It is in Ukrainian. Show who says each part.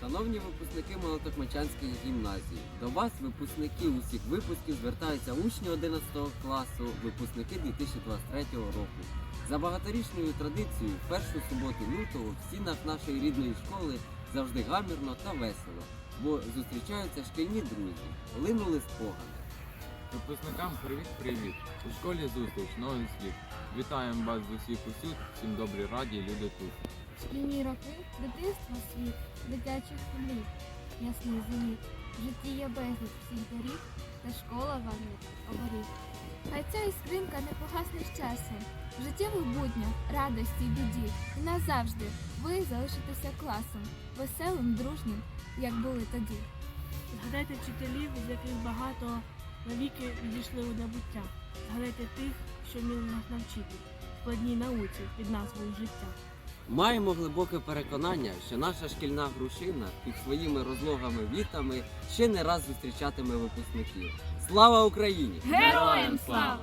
Speaker 1: Шановні випускники Молотохмачанської гімназії, до вас, випускники усіх випусків, звертаються учні 11 класу, випускники 2023 року. За багаторічною традицією, першу суботу лютого в стінах нашої рідної школи завжди гамірно та весело, бо зустрічаються шкільні друзі, линули спогади.
Speaker 2: Випускникам привіт-привіт! У школі зустріч, новий слід. Вітаємо вас з усіх усюд, всім добрі раді, люди тут.
Speaker 3: Шкільні роки, дитинство світ, дитячих мрій, ясний зеніт. В житті є безліч всіх доріг, та школа варить оберіг. Хай ця іскринка не погасне з часом. В життєвих буднях, радості й біді. І назавжди ви залишитеся класом, веселим, дружнім, як були тоді.
Speaker 4: Згадайте вчителів, з яких багато навіки відійшли у небуття. Згадайте тих, що вміли нас навчити складній науці під назвою життя.
Speaker 1: Маємо глибоке переконання, що наша шкільна грушина під своїми розлогами вітами ще не раз зустрічатиме випускників. Слава Україні!
Speaker 3: Героям слава!